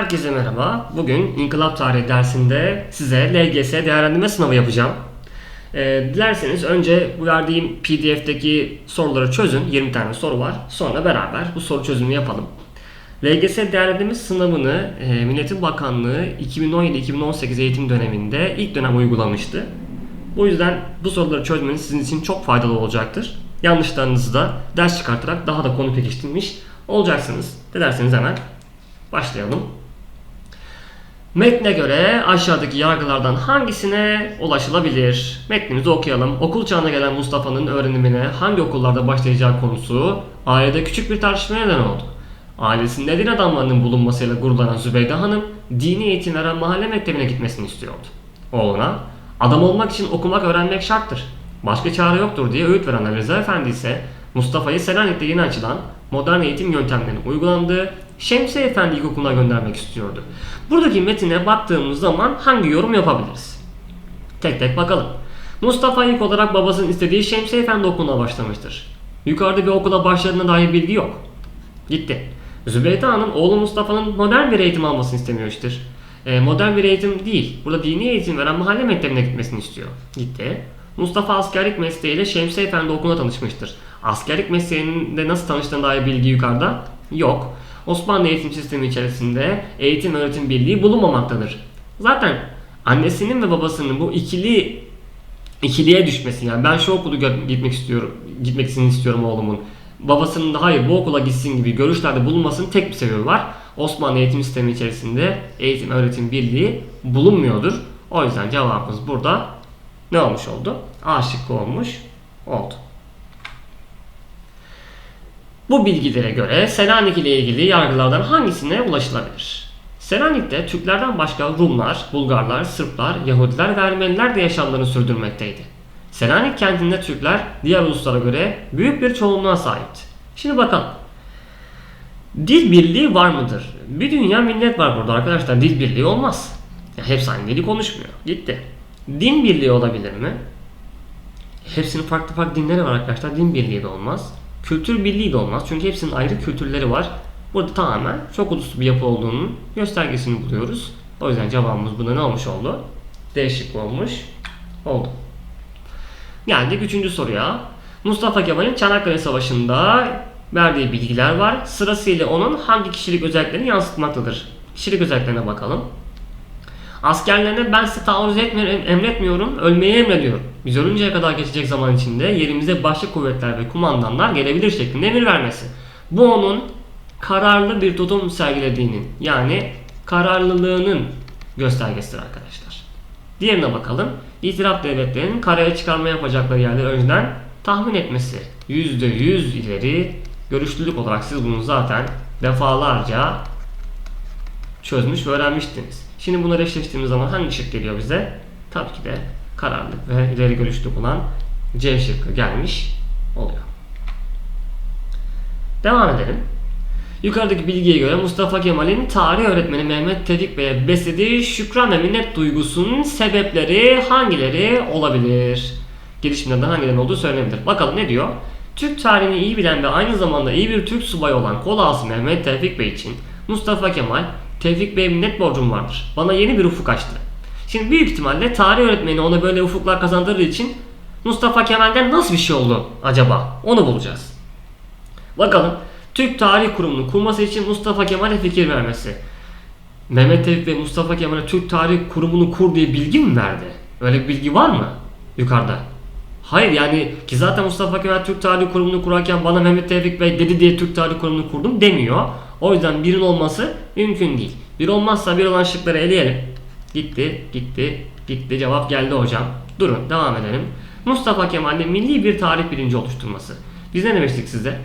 Herkese merhaba. Bugün İnkılap Tarihi dersinde size LGS değerlendirme sınavı yapacağım. Ee, dilerseniz önce bu verdiğim PDF'deki soruları çözün. 20 tane soru var. Sonra beraber bu soru çözümünü yapalım. LGS değerlendirme sınavını e, Milletin Bakanlığı 2017-2018 eğitim döneminde ilk dönem uygulamıştı. Bu yüzden bu soruları çözmeniz sizin için çok faydalı olacaktır. Yanlışlarınızı da ders çıkartarak daha da konu pekiştirmiş olacaksınız. Dilerseniz hemen başlayalım. Metne göre aşağıdaki yargılardan hangisine ulaşılabilir? Metnimizi okuyalım. Okul çağına gelen Mustafa'nın öğrenimine hangi okullarda başlayacağı konusu ailede küçük bir tartışmaya neden oldu. Ailesinde din adamlarının bulunmasıyla gururlanan Zübeyde Hanım, dini eğitim veren mahalle mektebine gitmesini istiyordu. Oğluna, adam olmak için okumak öğrenmek şarttır. Başka çare yoktur diye öğüt veren Ali Rıza Efendi ise Mustafa'yı Selanik'te yeni açılan modern eğitim yöntemlerinin uygulandığı Şemsi Efendi İlkokulu'na göndermek istiyordu. Buradaki metine baktığımız zaman hangi yorum yapabiliriz? Tek tek bakalım. Mustafa ilk olarak babasının istediği Şemsi Efendi Okulu'na başlamıştır. Yukarıda bir okula başladığına dair bilgi yok. Gitti. Zübeyde Hanım oğlu Mustafa'nın modern bir eğitim almasını istemiyordur. E, modern bir eğitim değil. Burada dini eğitim veren mahalle mektebine gitmesini istiyor. Gitti. Mustafa askerlik mesleğiyle Şemsi Efendi okuluna tanışmıştır. Askerlik mesleğinde nasıl tanıştığına dair bilgi yukarıda yok. Osmanlı eğitim sistemi içerisinde eğitim öğretim birliği bulunmamaktadır. Zaten annesinin ve babasının bu ikili ikiliye düşmesi yani ben şu okulu gitmek istiyorum, gitmesini istiyorum oğlumun. Babasının da hayır bu okula gitsin gibi görüşlerde bulunmasının tek bir sebebi var. Osmanlı eğitim sistemi içerisinde eğitim öğretim birliği bulunmuyordur. O yüzden cevabımız burada ne olmuş oldu? A şıkkı olmuş oldu. Bu bilgilere göre Selanik ile ilgili yargılardan hangisine ulaşılabilir? Selanik'te Türklerden başka Rumlar, Bulgarlar, Sırplar, Yahudiler ve Ermeniler de yaşamlarını sürdürmekteydi. Selanik kentinde Türkler diğer uluslara göre büyük bir çoğunluğa sahipti. Şimdi bakalım. Dil birliği var mıdır? Bir dünya millet var burada arkadaşlar. Dil birliği olmaz. Ya hepsi aynı dili konuşmuyor. Gitti. Din birliği olabilir mi? Hepsinin farklı farklı dinleri var arkadaşlar. Din birliği de olmaz. Kültür birliği de olmaz. Çünkü hepsinin ayrı kültürleri var. Burada tamamen çok uluslu bir yapı olduğunun göstergesini buluyoruz. O yüzden cevabımız buna ne olmuş oldu? Değişik olmuş oldu. Geldik üçüncü soruya. Mustafa Kemal'in Çanakkale Savaşı'nda verdiği bilgiler var. Sırasıyla onun hangi kişilik özelliklerini yansıtmaktadır? Kişilik özelliklerine bakalım. Askerlerine ben size taarruz etmiyorum, emretmiyorum, ölmeyi emrediyorum. Biz ölünceye kadar geçecek zaman içinde yerimize başka kuvvetler ve kumandanlar gelebilir şeklinde emir vermesi. Bu onun kararlı bir tutum sergilediğinin yani kararlılığının göstergesidir arkadaşlar. Diğerine bakalım. İtiraf devletlerinin karaya çıkarma yapacakları yerleri önceden tahmin etmesi. %100 ileri görüşlülük olarak siz bunu zaten defalarca çözmüş ve öğrenmiştiniz. Şimdi bunları eşleştirdiğimiz zaman hangi şık geliyor bize? Tabii ki de kararlılık ve ileri görüşlülük olan C şıkkı gelmiş oluyor. Devam edelim. Yukarıdaki bilgiye göre Mustafa Kemal'in tarih öğretmeni Mehmet Tevfik Bey'e beslediği şükran ve minnet duygusunun sebepleri hangileri olabilir? Gelişimlerden hangilerinin olduğu söylenebilir. Bakalım ne diyor? Türk tarihini iyi bilen ve aynı zamanda iyi bir Türk subayı olan kol ağası Mehmet Tevfik Bey için Mustafa Kemal, Tevfik Bey'e minnet borcum vardır. Bana yeni bir ufuk açtı. Şimdi büyük ihtimalle tarih öğretmeni ona böyle ufuklar kazandırdığı için Mustafa Kemal'den nasıl bir şey oldu acaba? Onu bulacağız. Bakalım Türk Tarih Kurumu'nun kurması için Mustafa Kemal'e fikir vermesi. Mehmet Tevfik ve Mustafa Kemal'e Türk Tarih Kurumu'nu kur diye bilgi mi verdi? Öyle bir bilgi var mı yukarıda? Hayır yani ki zaten Mustafa Kemal Türk Tarih Kurumu'nu kurarken bana Mehmet Tevfik Bey dedi diye Türk Tarih Kurumu'nu kurdum demiyor. O yüzden birin olması mümkün değil. Bir olmazsa bir olan şıkları eleyelim. Gitti, gitti, gitti. Cevap geldi hocam. Durun, devam edelim. Mustafa Kemal'in milli bir tarih bilinci oluşturması. Biz ne demiştik size?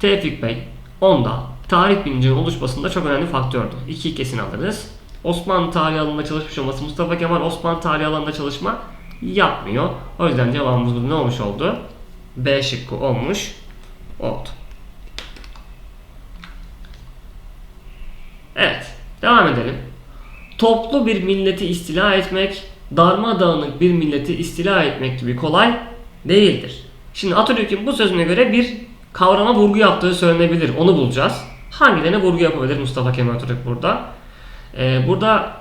Tevfik Bey onda tarih bilincinin oluşmasında çok önemli faktördü. İki kesin alırız. Osmanlı tarihi alanında çalışmış olması Mustafa Kemal Osmanlı tarihi alanında çalışma yapmıyor. O yüzden cevabımız burada ne olmuş oldu? B şıkkı olmuş oldu. Evet, devam edelim. Toplu bir milleti istila etmek, darmadağınık bir milleti istila etmek gibi kolay değildir. Şimdi Atatürk'ün bu sözüne göre bir kavrama vurgu yaptığı söylenebilir. Onu bulacağız. Hangilerine vurgu yapabilir Mustafa Kemal Atatürk burada? Ee, burada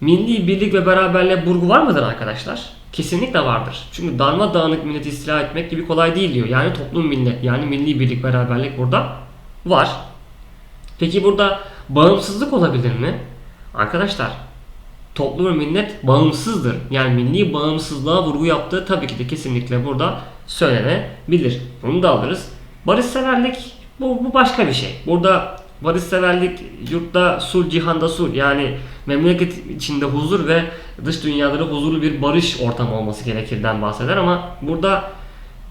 milli birlik ve beraberliğe vurgu var mıdır arkadaşlar? Kesinlikle vardır. Çünkü darmadağınık milleti istila etmek gibi kolay değil diyor. Yani toplum millet yani milli birlik beraberlik burada var. Peki burada bağımsızlık olabilir mi? Arkadaşlar toplum ve millet bağımsızdır. Yani milli bağımsızlığa vurgu yaptığı tabii ki de kesinlikle burada söylenebilir. Bunu da alırız. Barışseverlik bu, bu başka bir şey. Burada barışseverlik yurtta sul cihanda sul yani memleket içinde huzur ve dış dünyada da huzurlu bir barış ortamı olması gerekirden bahseder ama burada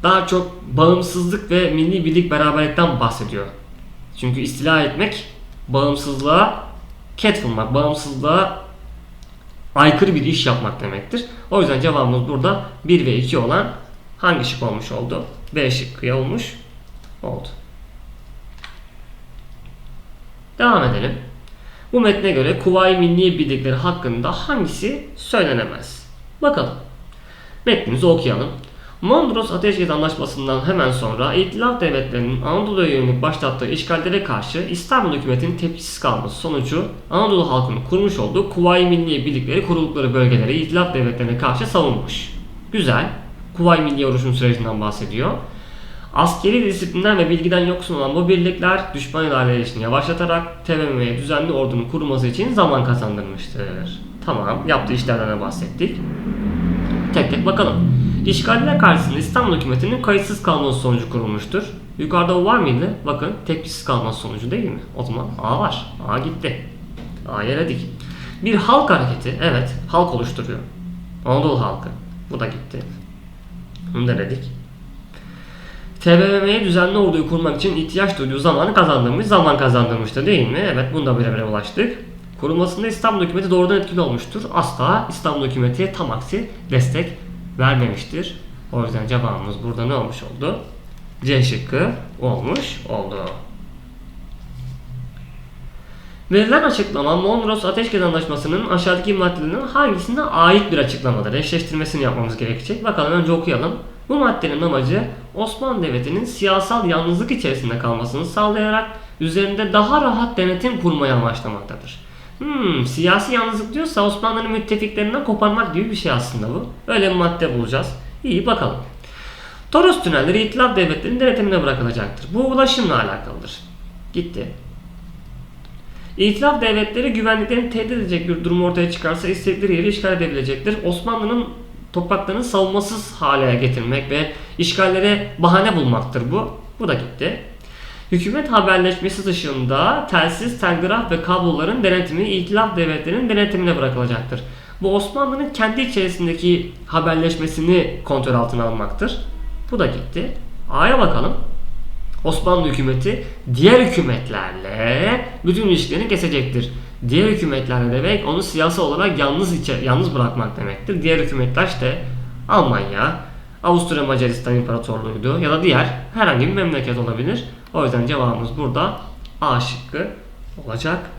daha çok bağımsızlık ve milli birlik beraberlikten bahsediyor. Çünkü istila etmek bağımsızlığa ket vurmak, bağımsızlığa aykırı bir iş yapmak demektir. O yüzden cevabımız burada 1 ve 2 olan hangi şık olmuş oldu? B şıkkı olmuş oldu. Devam edelim. Bu metne göre Kuvayi Milliye Birlikleri hakkında hangisi söylenemez? Bakalım. Metnimizi okuyalım. Mondros Ateşkes Anlaşması'ndan hemen sonra İtilaf Devletleri'nin Anadolu'ya yönelik başlattığı işgallere karşı İstanbul hükümetinin tepkisiz kalması sonucu Anadolu halkının kurmuş olduğu Kuvayi Milliye Birlikleri kuruldukları bölgeleri İtilaf Devletlerine karşı savunmuş. Güzel. Kuvayi Milliye oluşum sürecinden bahsediyor. Askeri disiplinden ve bilgiden yoksun olan bu birlikler düşman ilerleyişini yavaşlatarak TBMM'ye düzenli ordunun kurulması için zaman kazandırmıştır. Tamam, yaptığı işlerden de bahsettik. Tek tek bakalım. İşgaller karşısında İstanbul hükümetinin kayıtsız kalması sonucu kurulmuştur. Yukarıda o var mıydı? Bakın tepkisiz kalması sonucu değil mi? O zaman A var. A gitti. A'ya eledik. Bir halk hareketi, evet halk oluşturuyor. Anadolu halkı. Bu da gitti. Bunu da eledik. TBMM'ye düzenli orduyu kurmak için ihtiyaç duyduğu zamanı kazandırmış, zaman kazandırmıştı değil mi? Evet bunda bir evre ulaştık. Kurulmasında İstanbul hükümeti doğrudan etkili olmuştur. Asla İstanbul hükümeti tam aksi destek vermemiştir. O yüzden cevabımız burada ne olmuş oldu? C şıkkı olmuş oldu. Verilen açıklama Mondros Ateşkes Anlaşması'nın aşağıdaki maddelerinin hangisine ait bir açıklamadır? Eşleştirmesini yapmamız gerekecek. Bakalım önce okuyalım. Bu maddenin amacı Osmanlı Devleti'nin siyasal yalnızlık içerisinde kalmasını sağlayarak üzerinde daha rahat denetim kurmayı amaçlamaktadır. Hmm, siyasi yalnızlık diyorsa Osmanlı'nın müttefiklerinden koparmak gibi bir şey aslında bu. Öyle bir madde bulacağız. İyi bakalım. Toros tünelleri İtilaf Devletleri'nin denetimine bırakılacaktır. Bu ulaşımla alakalıdır. Gitti. İtilaf devletleri güvenliklerini tehdit edecek bir durum ortaya çıkarsa istedikleri yeri işgal edebilecektir. Osmanlı'nın topraklarını savunmasız hale getirmek ve işgallere bahane bulmaktır bu. Bu da gitti. Hükümet haberleşmesi dışında telsiz, telgraf ve kabloların denetimi İtilaf devletlerinin denetimine bırakılacaktır. Bu Osmanlı'nın kendi içerisindeki haberleşmesini kontrol altına almaktır. Bu da gitti. A'ya bakalım. Osmanlı hükümeti diğer hükümetlerle bütün ilişkilerini kesecektir. Diğer hükümetlerle demek onu siyasi olarak yalnız içe, yalnız bırakmak demektir. Diğer hükümetler işte Almanya, Avusturya Macaristan İmparatorluğu'ydu ya da diğer herhangi bir memleket olabilir. O yüzden cevabımız burada A şıkkı olacaktır.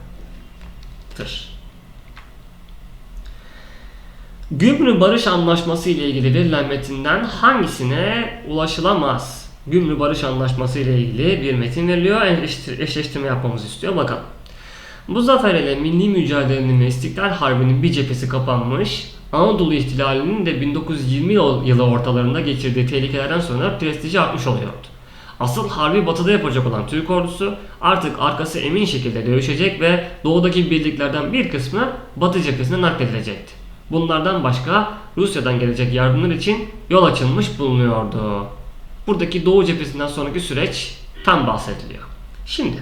Gümrü Barış Anlaşması ile ilgili verilen metinden hangisine ulaşılamaz? Gümrü Barış Anlaşması ile ilgili bir metin veriliyor. Eşleştir- Eşleştirme yapmamızı istiyor. Bakalım. Bu zafer ile milli mücadelenin ve İstiklal Harbi'nin bir cephesi kapanmış, Anadolu ihtilalinin de 1920 yıl- yılı ortalarında geçirdiği tehlikelerden sonra prestiji artmış oluyordu. Asıl harbi batıda yapacak olan Türk ordusu artık arkası emin şekilde dövüşecek ve doğudaki birliklerden bir kısmı batı cephesine nakledilecekti. Bunlardan başka Rusya'dan gelecek yardımlar için yol açılmış bulunuyordu. Buradaki doğu cephesinden sonraki süreç tam bahsediliyor. Şimdi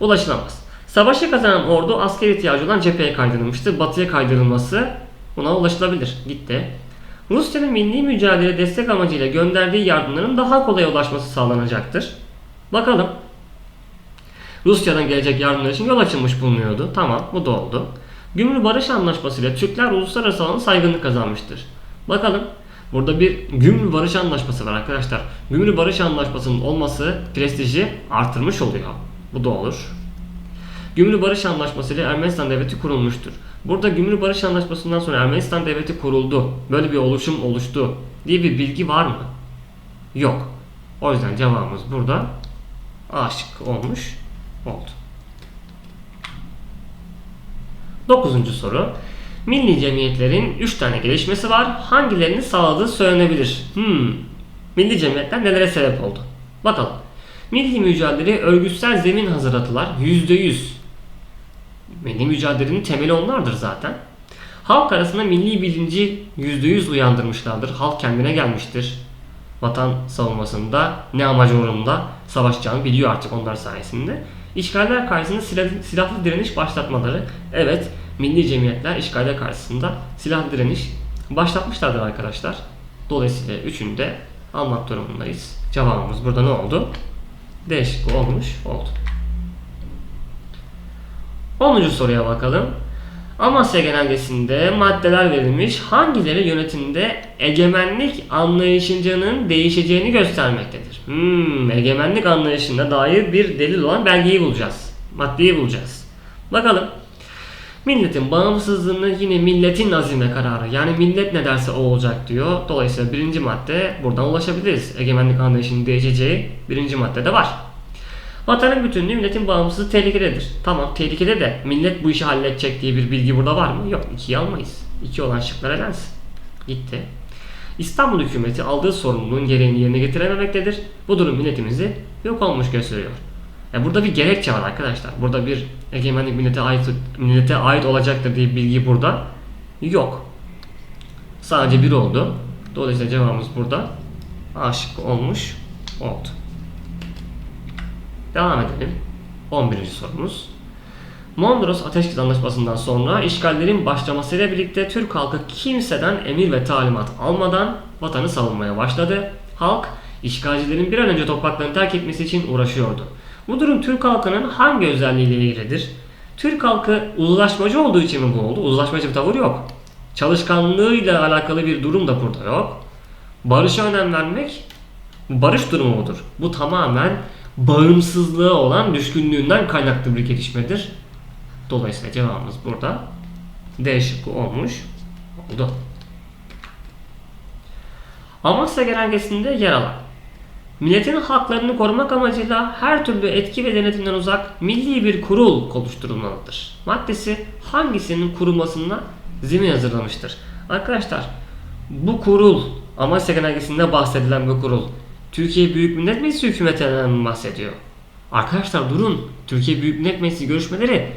ulaşılamaz. Savaşı kazanan ordu asker ihtiyacı olan cepheye kaydırılmıştır. Batıya kaydırılması buna ulaşılabilir. Gitti. Rusya'nın milli mücadele destek amacıyla gönderdiği yardımların daha kolay ulaşması sağlanacaktır. Bakalım. Rusya'dan gelecek yardımlar için yol açılmış bulunuyordu. Tamam bu da oldu. Gümrük Barış Anlaşması ile Türkler uluslararası alanda saygınlık kazanmıştır. Bakalım. Burada bir Gümrük Barış Anlaşması var arkadaşlar. Gümrük Barış Anlaşması'nın olması prestiji artırmış oluyor. Bu da olur. Gümrük Barış Anlaşması ile Ermenistan Devleti kurulmuştur. Burada Gümrük Barış Anlaşması'ndan sonra Ermenistan Devleti kuruldu. Böyle bir oluşum oluştu diye bir bilgi var mı? Yok. O yüzden cevabımız burada A şıkkı olmuş oldu. Dokuzuncu soru. Milli cemiyetlerin 3 tane gelişmesi var. Hangilerini sağladığı söylenebilir? Hmm. Milli cemiyetler nelere sebep oldu? Bakalım. Milli mücadeleye örgütsel zemin hazırladılar. %100. Milli mücadelenin temeli onlardır zaten. Halk arasında milli bilinci %100 uyandırmışlardır. Halk kendine gelmiştir. Vatan savunmasında ne amacı uğrunda savaşacağını biliyor artık onlar sayesinde. İşgaller karşısında silah- silahlı direniş başlatmaları. Evet, milli cemiyetler işgaller karşısında silahlı direniş başlatmışlardır arkadaşlar. Dolayısıyla üçünü de almak durumundayız. Cevabımız burada ne oldu? D şıkkı olmuş oldu. 10. soruya bakalım. Amasya genelgesinde maddeler verilmiş hangileri yönetimde egemenlik anlayışının değişeceğini göstermektedir. Hmm, egemenlik anlayışına dair bir delil olan belgeyi bulacağız. Maddeyi bulacağız. Bakalım. Milletin bağımsızlığını yine milletin azime kararı yani millet ne derse o olacak diyor. Dolayısıyla birinci madde buradan ulaşabiliriz. Egemenlik anlayışının değişeceği birinci maddede var. Vatanın bütünlüğü milletin bağımsızlığı tehlikededir. Tamam tehlikede de millet bu işi halledecek diye bir bilgi burada var mı? Yok. ikiyi almayız. İki olan şıklar elensin. Gitti. İstanbul hükümeti aldığı sorumluluğun gereğini yerine getirememektedir. Bu durum milletimizi yok olmuş gösteriyor. Ya burada bir gerekçe var arkadaşlar. Burada bir egemenlik millete ait millete ait olacaktır diye bilgi burada yok. Sadece bir oldu. Dolayısıyla cevabımız burada A şıkkı olmuş oldu. Devam edelim. 11. sorumuz. Mondros Ateşkes Anlaşması'ndan sonra işgallerin başlamasıyla birlikte Türk halkı kimseden emir ve talimat almadan vatanı savunmaya başladı. Halk işgalcilerin bir an önce topraklarını terk etmesi için uğraşıyordu. Bu durum Türk halkının hangi özelliğiyle ilgilidir? Türk halkı uzlaşmacı olduğu için mi bu oldu? Uzlaşmacı bir tavır yok. Çalışkanlığıyla alakalı bir durum da burada yok. Barışa önem vermek barış durumu mudur? Bu tamamen bağımsızlığı olan düşkünlüğünden kaynaklı bir gelişmedir. Dolayısıyla cevabımız burada D şıkkı olmuş oldu. Amasya genelgesinde yer alan Milletin haklarını korumak amacıyla her türlü etki ve denetimden uzak milli bir kurul oluşturulmalıdır. Maddesi hangisinin kurulmasına zemin hazırlamıştır? Arkadaşlar bu kurul Amasya genelgesinde bahsedilen bu kurul Türkiye Büyük Millet Meclisi hükümetinden bahsediyor. Arkadaşlar durun. Türkiye Büyük Millet Meclisi görüşmeleri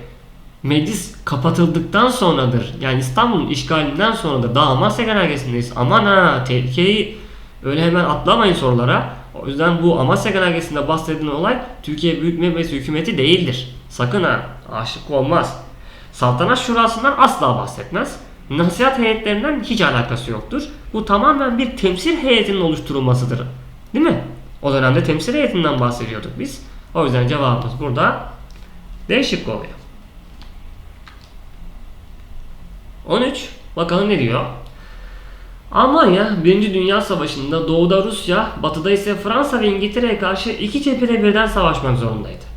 meclis kapatıldıktan sonradır. Yani İstanbul'un işgalinden sonradır. Daha Amasya genelgesindeyiz. Aman ha tehlikeyi öyle hemen atlamayın sorulara. O yüzden bu Amasya genelgesinde bahsedilen olay Türkiye Büyük Millet Meclisi hükümeti değildir. Sakın ha aşık olmaz. Saltanat Şurası'ndan asla bahsetmez. Nasihat heyetlerinden hiç alakası yoktur. Bu tamamen bir temsil heyetinin oluşturulmasıdır. Değil mi? O dönemde temsil heyetinden bahsediyorduk biz. O yüzden cevabımız burada değişik oluyor. 13. Bakalım ne diyor? Almanya 1. Dünya Savaşı'nda doğuda Rusya, batıda ise Fransa ve İngiltere'ye karşı iki cephede birden savaşmak zorundaydı.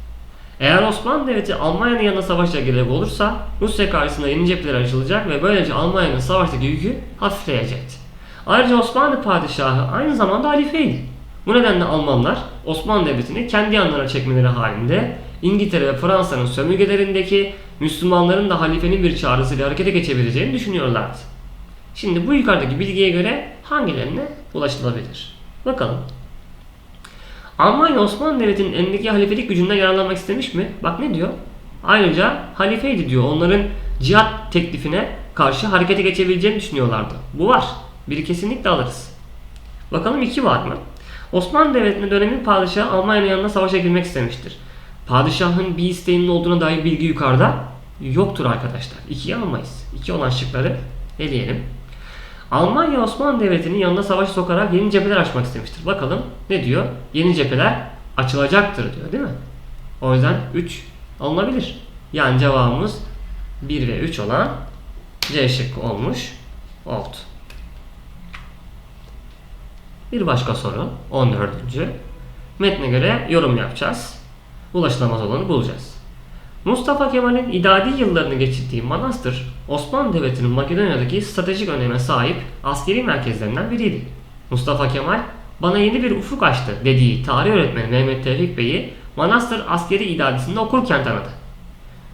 Eğer Osmanlı Devleti Almanya'nın yanına savaşa girecek olursa Rusya karşısında yeni cepheler açılacak ve böylece Almanya'nın savaştaki yükü hafifleyecekti. Ayrıca Osmanlı padişahı aynı zamanda halifeydi. Bu nedenle Almanlar Osmanlı Devleti'ni kendi yanlarına çekmeleri halinde İngiltere ve Fransa'nın sömürgelerindeki Müslümanların da halifenin bir çağrısıyla harekete geçebileceğini düşünüyorlardı. Şimdi bu yukarıdaki bilgiye göre hangilerine ulaşılabilir? Bakalım. Almanya Osmanlı Devleti'nin elindeki halifelik gücünden yararlanmak istemiş mi? Bak ne diyor? Ayrıca halifeydi diyor. Onların cihat teklifine karşı harekete geçebileceğini düşünüyorlardı. Bu var. Biri kesinlikle alırız. Bakalım iki var mı? Osmanlı Devleti'nin dönemin padişahı Almanya'nın yanına savaşa girmek istemiştir. Padişahın bir isteğinin olduğuna dair bilgi yukarıda yoktur arkadaşlar. İkiyi almayız. İki olan şıkları eleyelim. Almanya Osmanlı Devleti'nin yanına savaş sokarak yeni cepheler açmak istemiştir. Bakalım ne diyor? Yeni cepheler açılacaktır diyor değil mi? O yüzden 3 alınabilir. Yani cevabımız 1 ve 3 olan C şıkkı olmuş oldu. Bir başka soru 14. Metne göre yorum yapacağız. Ulaşılamaz olanı bulacağız. Mustafa Kemal'in idadi yıllarını geçirdiği Manastır, Osmanlı Devleti'nin Makedonya'daki stratejik öneme sahip askeri merkezlerinden biriydi. Mustafa Kemal, bana yeni bir ufuk açtı dediği tarih öğretmeni Mehmet Tevfik Bey'i Manastır askeri idadisinde okurken tanıdı.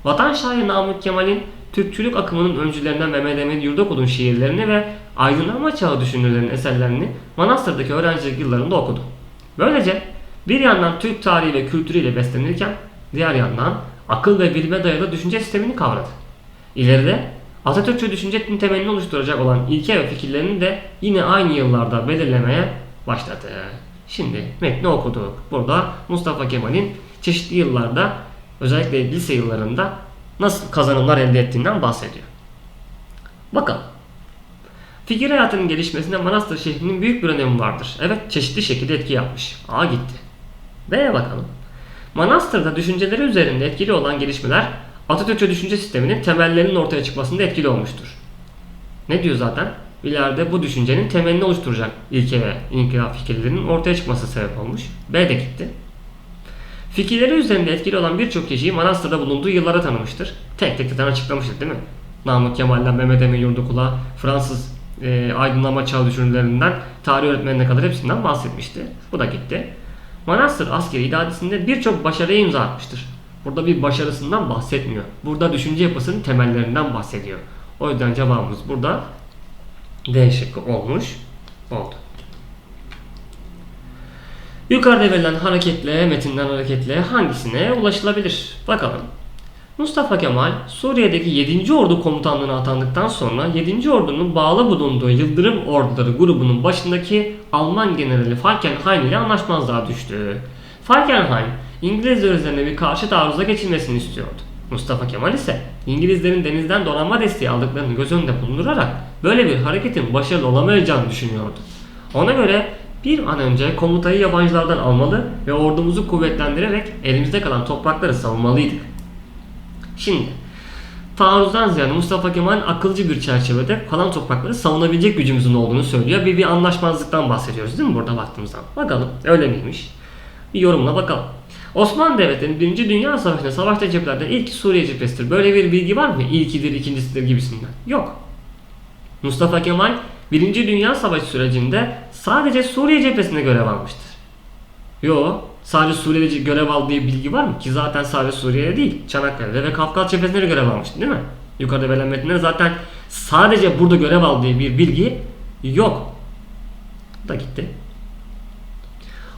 Vatan şairi Namık Kemal'in Türkçülük akımının öncülerinden Mehmet Emin Yurdakul'un şiirlerini ve aydınlanma çağı düşünürlerinin eserlerini Manastır'daki öğrencilik yıllarında okudu. Böylece bir yandan Türk tarihi ve kültürüyle beslenirken diğer yandan akıl ve bilime dayalı düşünce sistemini kavradı. İleride Atatürkçü düşüncenin temelini oluşturacak olan ilke ve fikirlerini de yine aynı yıllarda belirlemeye başladı. Şimdi metni okuduk. Burada Mustafa Kemal'in çeşitli yıllarda özellikle lise yıllarında nasıl kazanımlar elde ettiğinden bahsediyor. Bakalım. Fikir hayatının gelişmesinde Manastır şehrinin büyük bir önemi vardır. Evet çeşitli şekilde etki yapmış. A gitti. B'ye bakalım. Manastır'da düşünceleri üzerinde etkili olan gelişmeler Atatürkçe düşünce sisteminin temellerinin ortaya çıkmasında etkili olmuştur. Ne diyor zaten? İleride bu düşüncenin temelini oluşturacak ilke ve inkılap fikirlerinin ortaya çıkması sebep olmuş. B de gitti. Fikirleri üzerinde etkili olan birçok kişiyi Manastır'da bulunduğu yıllara tanımıştır. Tek tek zaten açıklamıştır değil mi? Namık Kemal'den Mehmet Emin Yurdukul'a, Fransız e, aydınlanma çağı düşünürlerinden tarih öğretmenine kadar hepsinden bahsetmişti. Bu da gitti. Manastır askeri idaresinde birçok başarıya imza atmıştır. Burada bir başarısından bahsetmiyor. Burada düşünce yapısının temellerinden bahsediyor. O yüzden cevabımız burada D şıkkı olmuş oldu. Yukarıda verilen hareketle, metinden hareketle hangisine ulaşılabilir? Bakalım. Mustafa Kemal Suriye'deki 7. Ordu komutanlığına atandıktan sonra 7. Ordu'nun bağlı bulunduğu Yıldırım Orduları grubunun başındaki Alman generali Falkenhayn ile anlaşmazlığa düştü. Falkenhayn İngilizler üzerine bir karşı taarruza geçilmesini istiyordu. Mustafa Kemal ise İngilizlerin denizden donanma desteği aldıklarını göz önünde bulundurarak böyle bir hareketin başarılı olamayacağını düşünüyordu. Ona göre bir an önce komutayı yabancılardan almalı ve ordumuzu kuvvetlendirerek elimizde kalan toprakları savunmalıydık. Şimdi taarruzdan ziyade Mustafa Kemal akılcı bir çerçevede kalan toprakları savunabilecek gücümüzün olduğunu söylüyor. Bir, bir anlaşmazlıktan bahsediyoruz değil mi burada baktığımızda? Bakalım öyle miymiş? Bir yorumla bakalım. Osmanlı Devleti'nin 1. Dünya Savaşı'nda savaşta cephelerden ilk Suriye cephesidir. Böyle bir bilgi var mı? İlkidir, ikincisidir gibisinden. Yok. Mustafa Kemal 1. Dünya Savaşı sürecinde sadece Suriye cephesinde görev almıştır. Yo, sadece Suriye'de görev aldığı bilgi var mı? Ki zaten sadece Suriye'de değil, Çanakkale'de ve Kafkas cephesinde de görev almıştı değil mi? Yukarıda verilen metinde zaten sadece burada görev aldığı bir bilgi yok. Da gitti.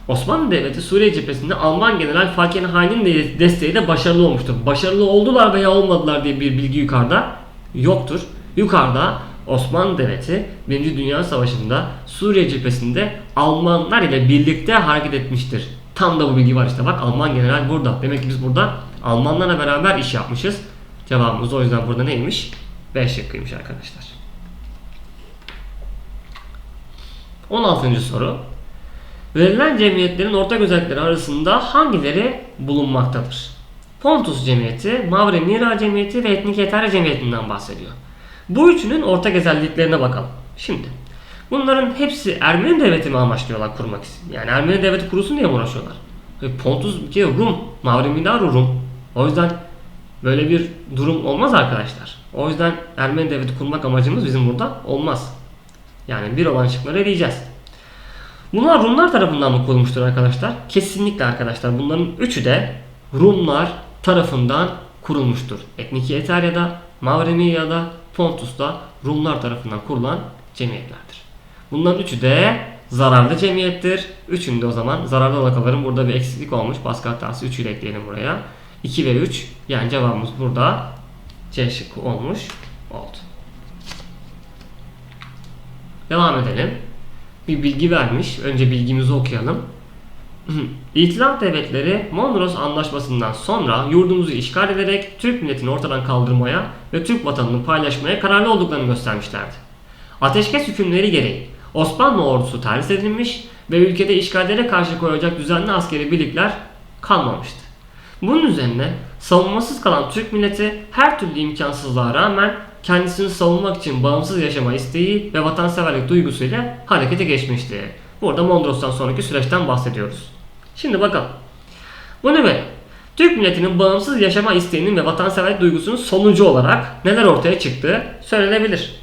Osmanlı Devleti Suriye cephesinde Alman General Falkenhayn'in de desteğiyle başarılı olmuştur. Başarılı oldular veya olmadılar diye bir bilgi yukarıda yoktur. Yukarıda Osmanlı Devleti 1. Dünya Savaşı'nda Suriye cephesinde Almanlar ile birlikte hareket etmiştir. Tam da bu bilgi var işte bak Alman general burada. Demek ki biz burada Almanlarla beraber iş yapmışız. Cevabımız o yüzden burada neymiş? B şıkkıymış arkadaşlar. 16. soru. Verilen cemiyetlerin ortak özellikleri arasında hangileri bulunmaktadır? Pontus Cemiyeti, Mavre Mira Cemiyeti ve Etnik Eterya Cemiyeti'nden bahsediyor. Bu üçünün ortak özelliklerine bakalım. Şimdi bunların hepsi Ermeni devleti mi amaçlıyorlar kurmak için? Yani Ermeni devleti kurusun diye uğraşıyorlar? E, Pontus bir kere Rum, Mavre Mira Rum. O yüzden böyle bir durum olmaz arkadaşlar. O yüzden Ermeni devleti kurmak amacımız bizim burada olmaz. Yani bir olan şıkları eleyeceğiz. Bunlar Rumlar tarafından mı kurulmuştur arkadaşlar? Kesinlikle arkadaşlar. Bunların üçü de Rumlar tarafından kurulmuştur. Etniki Eterya'da, Mavremiya'da, Pontus'ta Rumlar tarafından kurulan cemiyetlerdir. Bunların üçü de zararlı cemiyettir. Üçünde o zaman zararlı halkaların burada bir eksiklik olmuş. Baskı hatası 3'ü ekleyelim buraya. 2 ve 3 yani cevabımız burada C şıkkı olmuş oldu. Devam edelim bir bilgi vermiş. Önce bilgimizi okuyalım. İtilaf devletleri Mondros Anlaşması'ndan sonra yurdumuzu işgal ederek Türk milletini ortadan kaldırmaya ve Türk vatanını paylaşmaya kararlı olduklarını göstermişlerdi. Ateşkes hükümleri gereği Osmanlı ordusu terhis edilmiş ve ülkede işgallere karşı koyacak düzenli askeri birlikler kalmamıştı. Bunun üzerine savunmasız kalan Türk milleti her türlü imkansızlığa rağmen kendisini savunmak için bağımsız yaşama isteği ve vatanseverlik duygusuyla harekete geçmişti. Burada Mondros'tan sonraki süreçten bahsediyoruz. Şimdi bakalım. Bu ne be? Türk milletinin bağımsız yaşama isteğinin ve vatanseverlik duygusunun sonucu olarak neler ortaya çıktığı söylenebilir.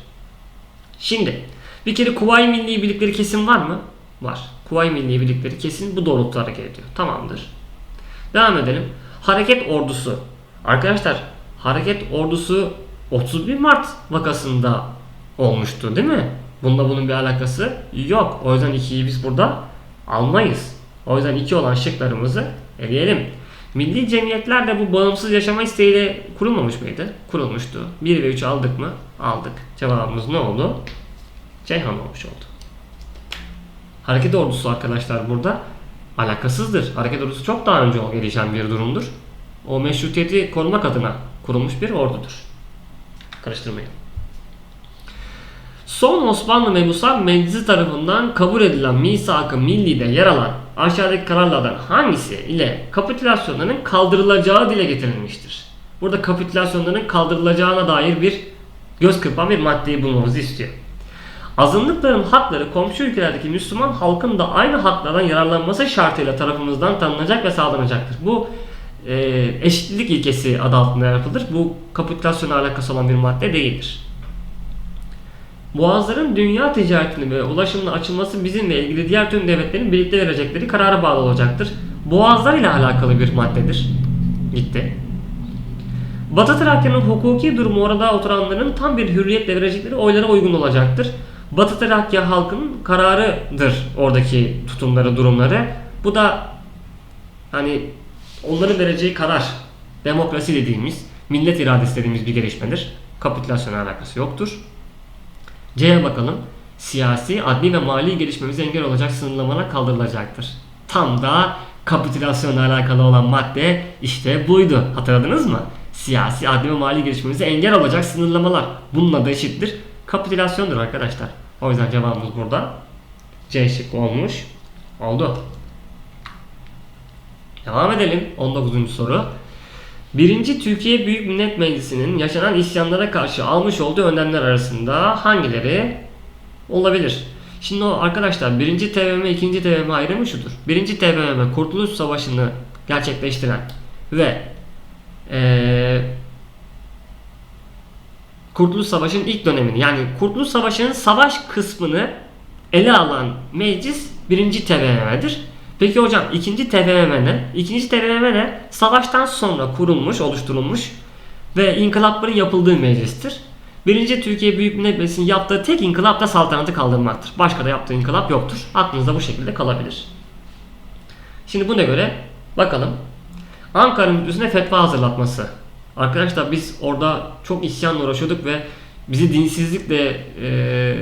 Şimdi bir kere Kuvayi Milli Birlikleri kesin var mı? Var. Kuvayi Milli Birlikleri kesin bu doğrultuda hareket ediyor. Tamamdır. Devam edelim. Hareket ordusu. Arkadaşlar hareket ordusu 31 Mart vakasında olmuştu değil mi? Bunda bunun bir alakası yok. O yüzden 2'yi biz burada almayız. O yüzden 2 olan şıklarımızı eleyelim. Milli cemiyetler de bu bağımsız yaşama isteğiyle kurulmamış mıydı? Kurulmuştu. 1 ve 3 aldık mı? Aldık. Cevabımız ne oldu? Ceyhan olmuş oldu. Hareket ordusu arkadaşlar burada alakasızdır. Hareket ordusu çok daha önce gelişen bir durumdur. O meşrutiyeti korumak adına kurulmuş bir ordudur. Karıştırmayın. Son Osmanlı Mebusan Meclisi tarafından kabul edilen Misak-ı Milli'de yer alan aşağıdaki kararlardan hangisi ile kapitülasyonların kaldırılacağı dile getirilmiştir? Burada kapitülasyonların kaldırılacağına dair bir göz kırpan bir maddeyi bulmamızı istiyor. Azınlıkların hakları komşu ülkelerdeki Müslüman halkın da aynı haklardan yararlanması şartıyla tarafımızdan tanınacak ve sağlanacaktır. Bu e, eşitlik ilkesi adı altında yapılır. Bu kapitülasyona alakası olan bir madde değildir. Boğazların dünya ticaretini ve ulaşımına açılması bizimle ilgili diğer tüm devletlerin birlikte verecekleri karara bağlı olacaktır. Boğazlar ile alakalı bir maddedir. Gitti. Batı Trakya'nın hukuki durumu orada oturanların tam bir hürriyetle verecekleri oylara uygun olacaktır. Batı Trakya halkının kararıdır oradaki tutumları, durumları. Bu da hani onların vereceği karar, demokrasi dediğimiz, millet iradesi dediğimiz bir gelişmedir. Kapitülasyona alakası yoktur. C'ye bakalım. Siyasi, adli ve mali gelişmemize engel olacak sınırlamalar kaldırılacaktır. Tam da kapitülasyonla alakalı olan madde işte buydu. Hatırladınız mı? Siyasi, adli ve mali gelişmemize engel olacak sınırlamalar. Bununla da eşittir. Kapitülasyondur arkadaşlar. O yüzden cevabımız burada. C şıkkı olmuş. Oldu. Devam edelim. 19. soru. Birinci Türkiye Büyük Millet Meclisi'nin yaşanan isyanlara karşı almış olduğu önlemler arasında hangileri olabilir? Şimdi o arkadaşlar birinci TBMM ikinci TBMM ayrımı şudur. Birinci TBMM Kurtuluş Savaşı'nı gerçekleştiren ve ee, Kurtuluş Savaşı'nın ilk dönemini yani Kurtuluş Savaşı'nın savaş kısmını ele alan meclis birinci TBMM'dir. Peki hocam ikinci TBMM ne? İkinci TBMM ne? Savaştan sonra kurulmuş, oluşturulmuş ve inkılapların yapıldığı meclistir. Birinci Türkiye Büyük Millet Meclisi'nin yaptığı tek inkılap da saltanatı kaldırmaktır. Başka da yaptığı inkılap yoktur. Aklınızda bu şekilde kalabilir. Şimdi buna göre bakalım. Ankara Müftüsü'ne fetva hazırlatması. Arkadaşlar biz orada çok isyanla uğraşıyorduk ve bizi dinsizlikle e,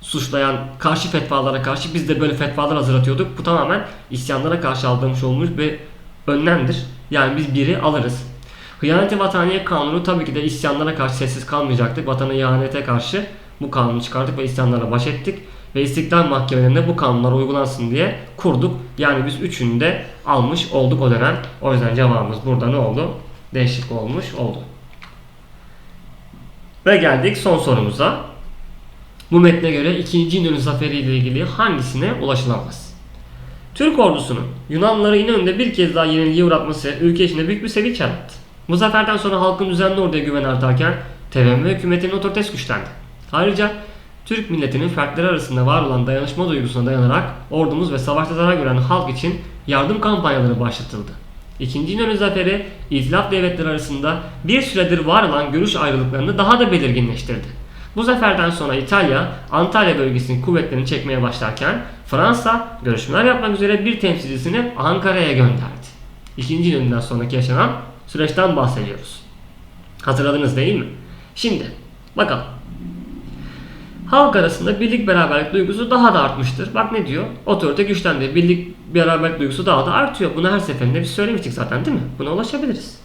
suçlayan karşı fetvalara karşı biz de böyle fetvalar hazırlatıyorduk. Bu tamamen isyanlara karşı aldığımız olmuş bir önlemdir. Yani biz biri alırız. Hıyaneti vataniye kanunu tabii ki de isyanlara karşı sessiz kalmayacaktık. Vatana ihanete karşı bu kanunu çıkardık ve isyanlara baş ettik. Ve istiklal mahkemelerinde bu kanunlar uygulansın diye kurduk. Yani biz üçünü de almış olduk o dönem. O yüzden cevabımız burada ne oldu? Değişik olmuş oldu. Ve geldik son sorumuza. Bu metne göre 2. İnönü Zaferi ile ilgili hangisine ulaşılamaz? Türk ordusunun Yunanlıları İnönü'nde bir kez daha yenilgiye uğratması ülke içinde büyük bir sevinç yarattı. Bu zaferden sonra halkın düzenli orduya güven artarken TBMM hükümetinin otoritesi güçlendi. Ayrıca Türk milletinin fertleri arasında var olan dayanışma duygusuna dayanarak ordumuz ve savaşta zarar gören halk için yardım kampanyaları başlatıldı. İkinci İnönü Zaferi, İtilaf devletleri arasında bir süredir var olan görüş ayrılıklarını daha da belirginleştirdi. Bu zaferden sonra İtalya, Antalya bölgesinin kuvvetlerini çekmeye başlarken Fransa görüşmeler yapmak üzere bir temsilcisini Ankara'ya gönderdi. İkinci İnönü'nden sonraki yaşanan süreçten bahsediyoruz. Hatırladınız değil mi? Şimdi bakalım. Halk arasında birlik beraberlik duygusu daha da artmıştır. Bak ne diyor? Otorite güçlendi. Birlik beraberlik duygusu daha da artıyor. Bunu her seferinde biz söylemiştik zaten değil mi? Buna ulaşabiliriz.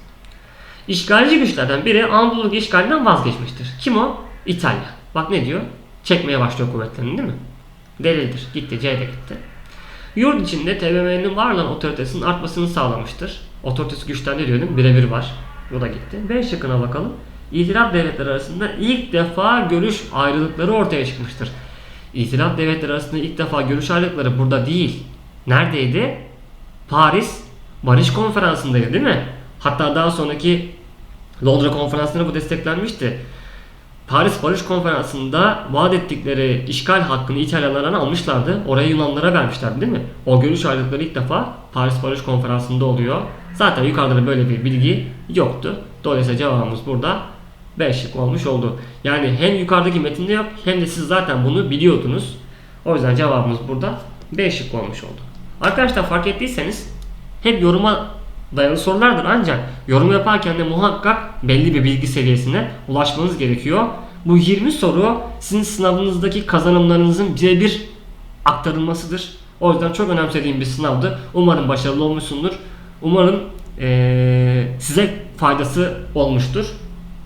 İşgalci güçlerden biri Anadolu'daki işgalinden vazgeçmiştir. Kim o? İtalya. Bak ne diyor? Çekmeye başlıyor kuvvetlerini değil mi? Delildir. Gitti. C'de gitti. Yurt içinde TBMM'nin var olan otoritesinin artmasını sağlamıştır. Otoritesi güçlendi diyordum. Birebir var. Bu da gitti. B şıkkına bakalım. İtilaf devletleri arasında ilk defa görüş ayrılıkları ortaya çıkmıştır. İtilaf devletleri arasında ilk defa görüş ayrılıkları burada değil. Neredeydi? Paris Barış Konferansı'ndaydı değil mi? Hatta daha sonraki Londra konferansında bu desteklenmişti. Paris Barış Konferansı'nda vaat ettikleri işgal hakkını İtalyanlardan almışlardı. Orayı Yunanlara vermişlerdi değil mi? O görüş ayrılıkları ilk defa Paris Barış Konferansı'nda oluyor. Zaten yukarıda da böyle bir bilgi yoktu. Dolayısıyla cevabımız burada B şık olmuş oldu. Yani hem yukarıdaki metinde yok hem de siz zaten bunu biliyordunuz. O yüzden cevabımız burada B şık olmuş oldu. Arkadaşlar fark ettiyseniz hep yoruma dayalı sorulardır ancak yorum yaparken de muhakkak belli bir bilgi seviyesine ulaşmanız gerekiyor. Bu 20 soru sizin sınavınızdaki kazanımlarınızın birebir aktarılmasıdır. O yüzden çok önemsediğim bir sınavdı. Umarım başarılı olmuşsundur. Umarım eee, size faydası olmuştur.